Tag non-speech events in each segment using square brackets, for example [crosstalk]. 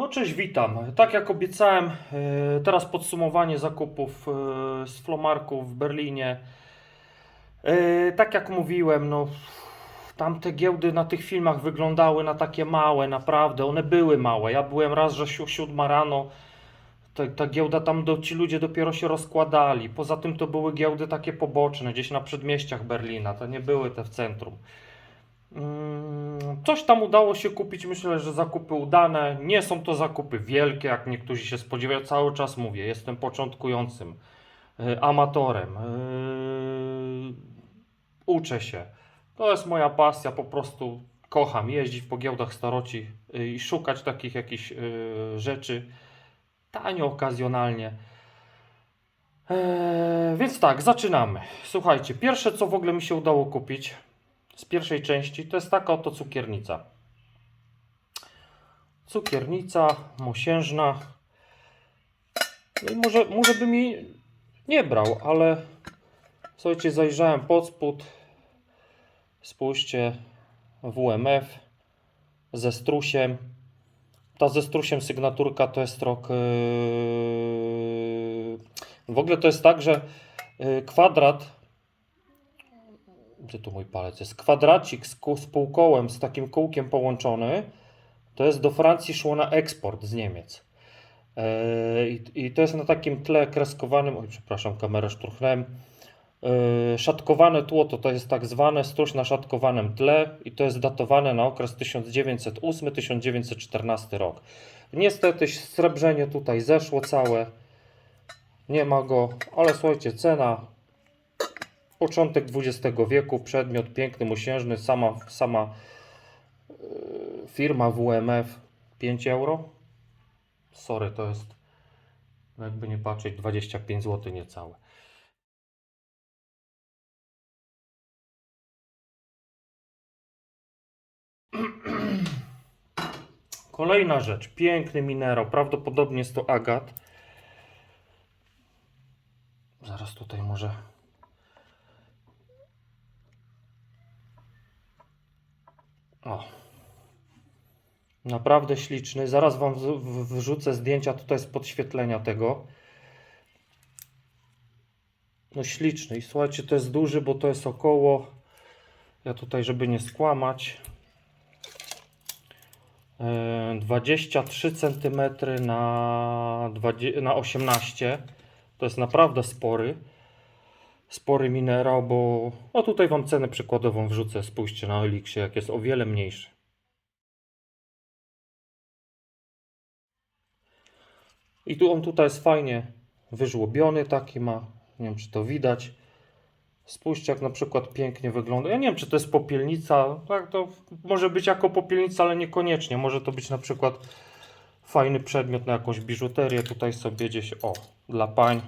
No cześć, witam. Tak jak obiecałem, e, teraz podsumowanie zakupów e, z Flomarku w Berlinie. E, Tak jak mówiłem, no tamte giełdy na tych filmach wyglądały na takie małe, naprawdę. One były małe. Ja byłem raz, że si- siódma rano. Ta, ta giełda tam, do, ci ludzie dopiero się rozkładali. Poza tym to były giełdy takie poboczne, gdzieś na przedmieściach Berlina. To nie były te w centrum. Mm, Coś tam udało się kupić, myślę, że zakupy udane. Nie są to zakupy wielkie, jak niektórzy się spodziewają. Cały czas mówię, jestem początkującym, y, amatorem. y, Uczę się. To jest moja pasja, po prostu kocham jeździć po giełdach staroci y, i szukać takich jakichś rzeczy tanio, okazjonalnie. Eee, więc tak, zaczynamy. Słuchajcie, pierwsze co w ogóle mi się udało kupić z pierwszej części to jest taka oto cukiernica. Cukiernica mosiężna. No i może, może bym jej nie brał, ale słuchajcie, zajrzałem pod spód. Spójrzcie, WMF ze strusiem. Ta ze strusiem sygnaturka to jest rok. Yy... W ogóle to jest tak, że yy, kwadrat gdzie tu mój palec jest? Kwadracik z, z półkołem, z takim kółkiem połączony. To jest do Francji szło na eksport z Niemiec. Eee, i, to jest na takim tle kreskowanym. Oj, przepraszam, kamerę szturchnąłem. Eee, szatkowane tło to, to jest tak zwane stróż na szatkowanym tle i to jest datowane na okres 1908-1914 rok. Niestety srebrzenie tutaj zeszło całe. Nie ma go, ale słuchajcie, cena początek XX wieku, przedmiot piękny, mosiężny, sama, sama yy, firma WMF 5 euro. Sorry, to jest no jakby nie patrzeć 25 zł niecałe. [clears throat] Kolejna rzecz, piękny minerał, prawdopodobnie jest to agat. Zaraz tutaj może O. Naprawdę śliczny. Zaraz Wam wrzucę zdjęcia tutaj z podświetlenia tego. No śliczny. I słuchajcie, to jest duży, bo to jest około. Ja tutaj, żeby nie skłamać. e, 23 cm na, 20, na 18. To jest naprawdę spory spory minerał, bo no tutaj Wam cenę przykładową wrzucę, spójrzcie na Elixie, jak jest o wiele mniejszy. I tu on tutaj jest fajnie wyżłobiony, taki ma, nie wiem czy to widać. Spójrzcie jak na przykład pięknie wygląda. Ja nie wiem czy to jest popielnica, tak to może być jako popielnica, ale niekoniecznie. Może to być na przykład fajny przedmiot na jakąś biżuterię. Tutaj sobie gdzieś, o, dla pań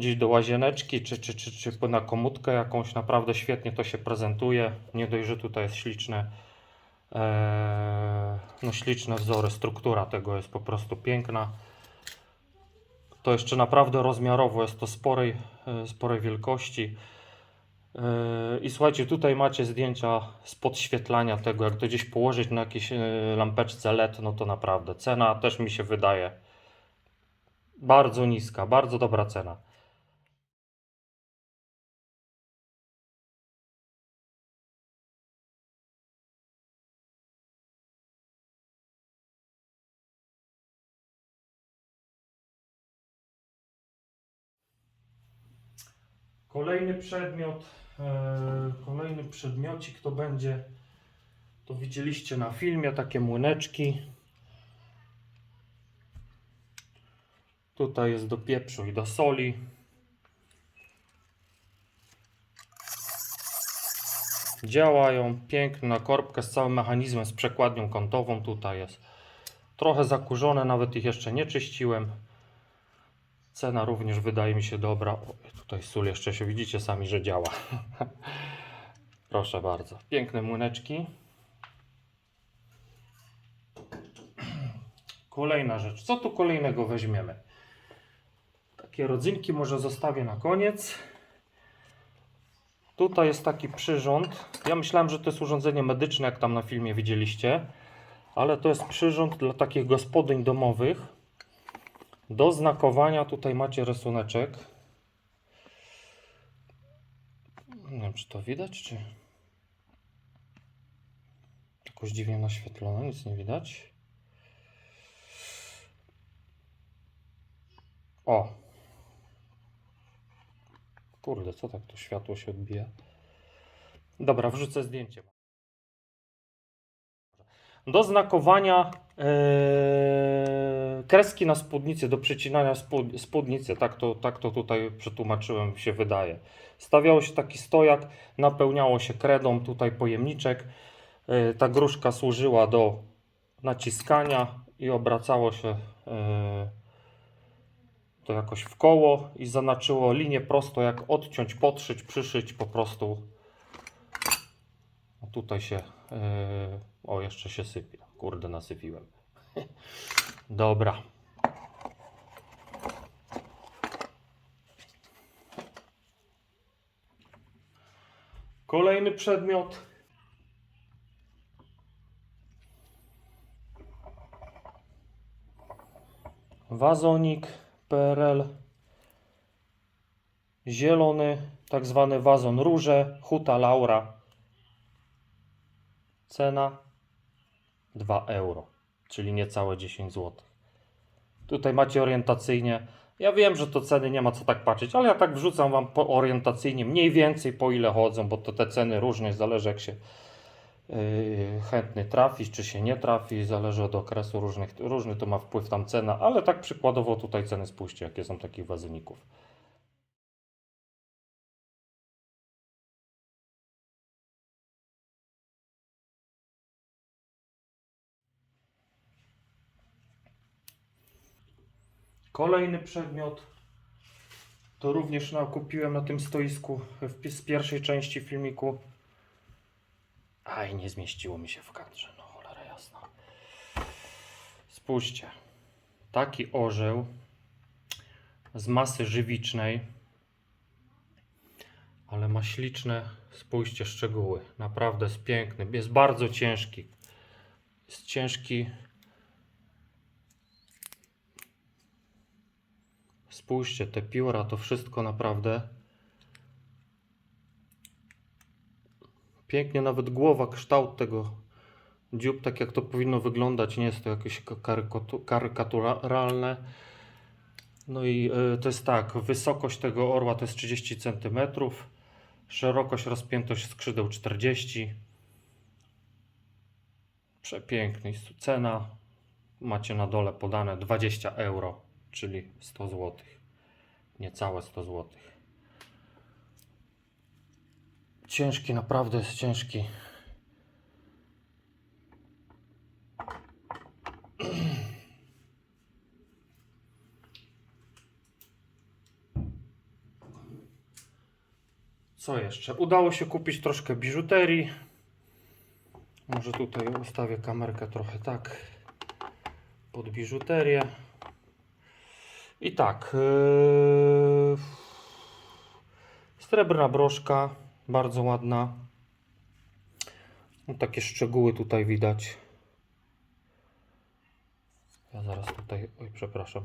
gdzieś do łazieneczki, czy, czy, czy, czy na komutkę jakąś. Naprawdę świetnie to się prezentuje. Nie dość, że tutaj jest śliczne, e, no śliczne wzory. Struktura tego jest po prostu piękna. To jeszcze naprawdę rozmiarowo jest to sporej, e, sporej wielkości. E, I słuchajcie, tutaj macie zdjęcia z podświetlania tego, jak to gdzieś położyć na jakiejś e, lampeczce LED, no to naprawdę cena też mi się wydaje bardzo niska, bardzo dobra cena. Kolejny przedmiot, e, kolejny przedmiocik to będzie, to widzieliście na filmie, takie młyneczki. Tutaj jest do pieprzu i do soli. Działają piękna korbka z całym mechanizmem, z przekładnią kątową. Tutaj jest trochę zakurzone, nawet ich jeszcze nie czyściłem. Cena również wydaje mi się dobra. O, tutaj sól jeszcze się widzicie sami, że działa. [laughs] Proszę bardzo. Piękne młyneczki. Kolejna rzecz. Co tu kolejnego weźmiemy? Takie rodzynki może zostawię na koniec. Tutaj jest taki przyrząd. Ja myślałem, że to jest urządzenie medyczne, jak tam na filmie widzieliście. ale to jest przyrząd dla takich gospodyń domowych. Do znakowania tutaj macie rysuneczek. Nie wiem, czy to widać, czy jakoś dziwnie naświetlone, nic nie widać. O! Kurde, co tak to światło się odbija? Dobra, wrzucę zdjęcie. Do znakowania e, kreski na spódnicy, do przecinania spód, spódnicy, tak to, tak to tutaj przetłumaczyłem, się wydaje. Stawiało się taki stojak, napełniało się kredą, tutaj pojemniczek. E, ta gruszka służyła do naciskania i obracało się e, to jakoś w koło i zanaczyło linię prosto, jak odciąć, podszyć, przyszyć po prostu. Tutaj się. Yy, o, jeszcze się sypie. Kurde, nasypiłem. [laughs] Dobra. Kolejny przedmiot. Wazonik PRL. Zielony, tak zwany wazon róże, huta Laura. Cena 2 euro, czyli niecałe 10 zł. Tutaj macie orientacyjnie. Ja wiem, że to ceny nie ma co tak patrzeć, ale ja tak wrzucam Wam po orientacyjnie, mniej więcej po ile chodzą, bo to te ceny różne, zależy jak się yy, chętny trafi, czy się nie trafi, zależy od okresu, różnych, różny to ma wpływ tam cena, ale tak przykładowo tutaj ceny spójrzcie, jakie są takich wazyników. Kolejny przedmiot to również kupiłem na tym stoisku w, z pierwszej części filmiku. Aj, nie zmieściło mi się w kadrze, no cholera jasna. Spójrzcie, taki orzeł z masy żywicznej, ale ma śliczne, spójrzcie, szczegóły. Naprawdę jest piękny, jest bardzo ciężki. Jest ciężki Spójrzcie, te pióra, to wszystko naprawdę pięknie, nawet głowa, kształt tego dziób, tak jak to powinno wyglądać, nie jest to jakieś karykatu- karykaturalne. No i y, to jest tak, wysokość tego orła to jest 30 cm, szerokość, rozpiętość skrzydeł 40 Przepiękny. Cena macie na dole podane 20 euro, czyli 100 zł. Niecałe 100 zł. Ciężki, naprawdę jest ciężki. Co jeszcze? Udało się kupić troszkę biżuterii. Może tutaj ustawię kamerkę trochę tak pod biżuterię. I tak. Yy... Srebrna broszka, bardzo ładna. No, takie szczegóły tutaj widać. Ja zaraz tutaj, oj przepraszam.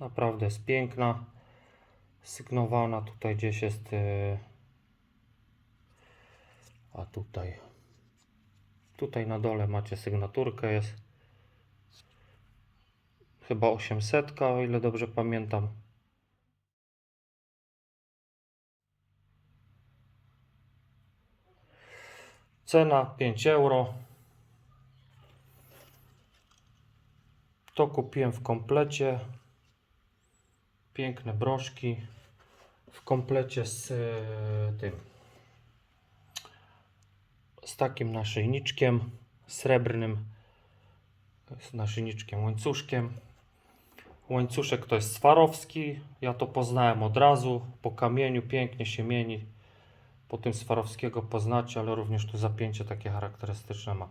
Naprawdę jest piękna. Sygnowana tutaj gdzieś jest. Yy... A tutaj. Tutaj na dole macie sygnaturkę jest. Chyba 800, o ile dobrze pamiętam. Cena 5 euro. To kupiłem w komplecie. Piękne broszki. W komplecie z e, tym. Z takim naszyjniczkiem srebrnym. Z naszyjniczkiem łańcuszkiem. Łańcuszek to jest Swarowski. Ja to poznałem od razu. Po kamieniu pięknie się mieni. Po tym Swarowskiego poznacie, ale również tu zapięcie takie charakterystyczne ma.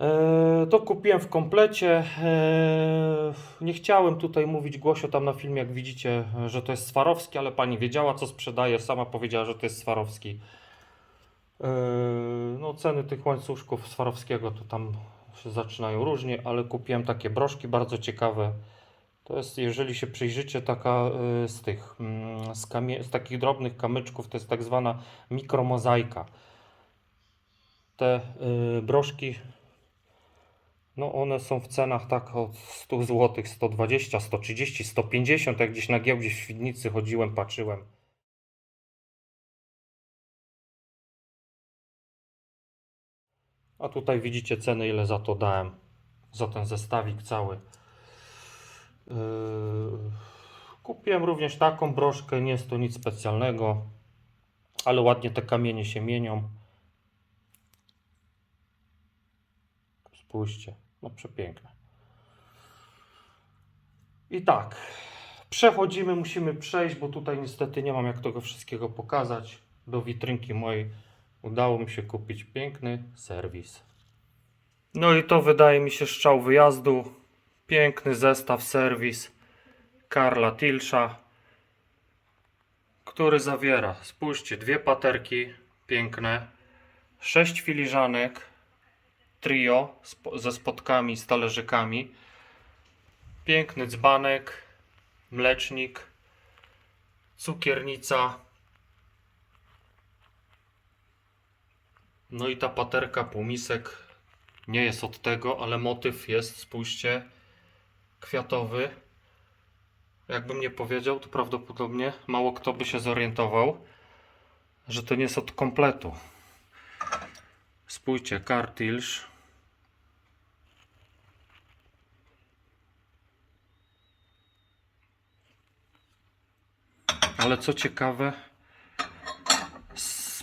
E, To kupiłem w komplecie. E, Nie chciałem tutaj mówić głośno tam na filmie, jak widzicie, że to jest Swarowski, ale pani wiedziała, co sprzedaje. Sama powiedziała, że to jest Swarowski. E, No, ceny tych łańcuszków Swarowskiego to tam się zaczynają różnie, ale kupiłem takie broszki bardzo ciekawe. To jest, jeżeli się przyjrzycie, taka y, z tych, mm, z, kamie- z takich drobnych kamyczków, to jest tak zwana mikromozaika. Te y, broszki, no one są w cenach tak od 100 zł, 120, 130, 150, jak gdzieś na giełdzie w Świdnicy chodziłem, patrzyłem. A tutaj widzicie ceny, ile za to dałem, za ten zestawik cały. Yy, Kupiłem również taką broszkę, nie jest to nic specjalnego, ale ładnie te kamienie się mienią. Spójrzcie, no przepiękne. I tak, przechodzimy, musimy przejść, bo tutaj niestety nie mam jak tego wszystkiego pokazać. Do witrynki mojej udało mi się kupić piękny serwis. No i to wydaje mi się strzał wyjazdu. Piękny zestaw serwis Karla Tilsza, który zawiera, spójrzcie, dwie paterki piękne, sześć filiżanek trio ze spotkami, z talerzykami, piękny dzbanek, mlecznik, cukiernica, no i ta paterka półmisek nie jest od tego, ale motyw jest, spójrzcie, kwiatowy. Jakbym nie powiedział, to prawdopodobnie mało kto by się zorientował, że to nie jest od kompletu. Spójrzcie, kartilż. Ale co ciekawe,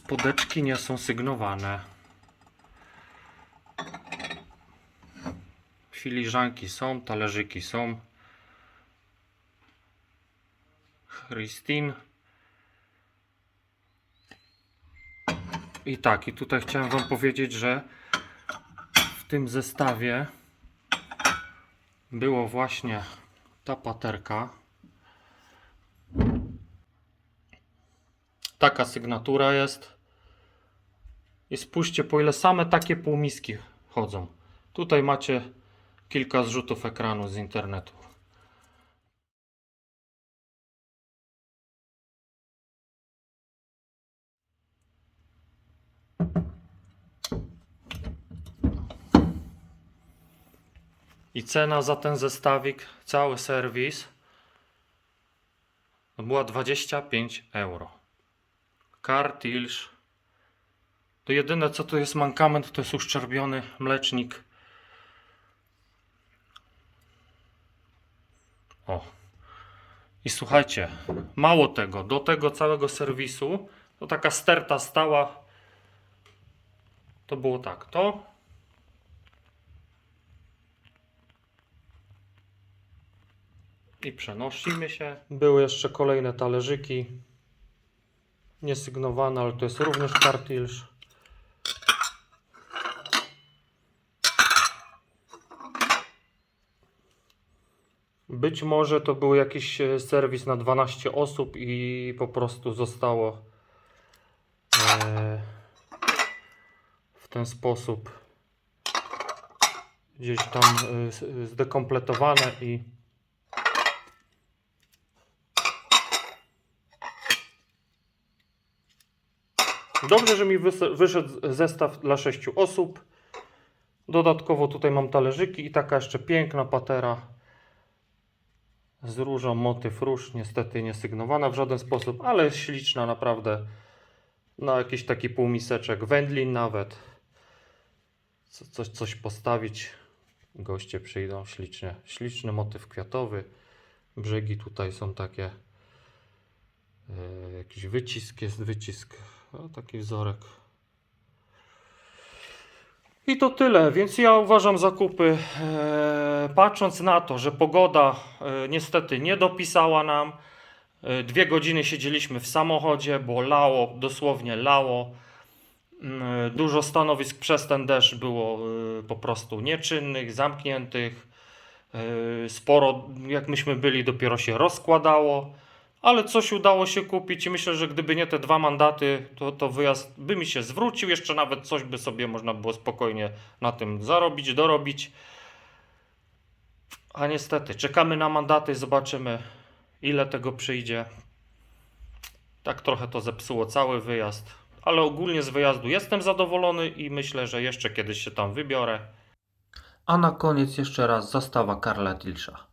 spodeczki nie są sygnowane. Filiżanki są, talerzyki są. Christine. I tak, i tutaj chciałem Wam powiedzieć, że w tym zestawie było właśnie ta paterka. Taka sygnatura jest. I spójrzcie, po ile same takie półmiski chodzą. Tutaj macie kilka zrzutów ekranu z internetu. I cena za ten zestawik, cały serwis, była 25 euro. Kartilż. To jedyne co tu jest mankament, to jest uszczerbiony mlecznik. O. I słuchajcie, mało tego, do tego całego serwisu, to taka sterta stała. To było tak, to i przenosimy się. Były jeszcze kolejne talerzyki. Niesygnowane, ale to jest również kartilż. Być może to był jakiś e, serwis na 12 osób i po prostu zostało e, w ten sposób gdzieś tam e, zdekompletowane i Dobrze, że mi wys- wyszedł zestaw dla 6 osób. Dodatkowo tutaj mam talerzyki i taka jeszcze piękna patera z różą, motyw róż, niestety nie sygnowana w żaden sposób, ale śliczna naprawdę. Na jakiś taki półmiseczek, wędlin nawet. Co, coś, coś postawić. Goście przyjdą, ślicznie. Śliczny motyw kwiatowy. Brzegi tutaj są takie. E, jakiś wycisk jest, wycisk. O, taki wzorek. I to tyle, więc ja uważam zakupy, e, patrząc na to, że pogoda e, niestety nie dopisała nam. E, dwie godziny siedzieliśmy w samochodzie, bo lało, dosłownie lało. Mm, Dużo stanowisk przez ten deszcz było po prostu nieczynnych, zamkniętych. Sporo, jak myśmy byli, dopiero się rozkładało, ale coś udało się kupić i myślę, że gdyby nie te dwa mandaty, to, to wyjazd by mi się zwrócił. Jeszcze nawet coś by sobie można było spokojnie na tym zarobić, dorobić. A niestety, czekamy na mandaty, zobaczymy ile tego przyjdzie. Tak trochę to zepsuło cały wyjazd, ale ogólnie z wyjazdu jestem zadowolony i myślę, że jeszcze kiedyś się tam wybiorę. A na koniec jeszcze raz zastawa Karla Tilsza.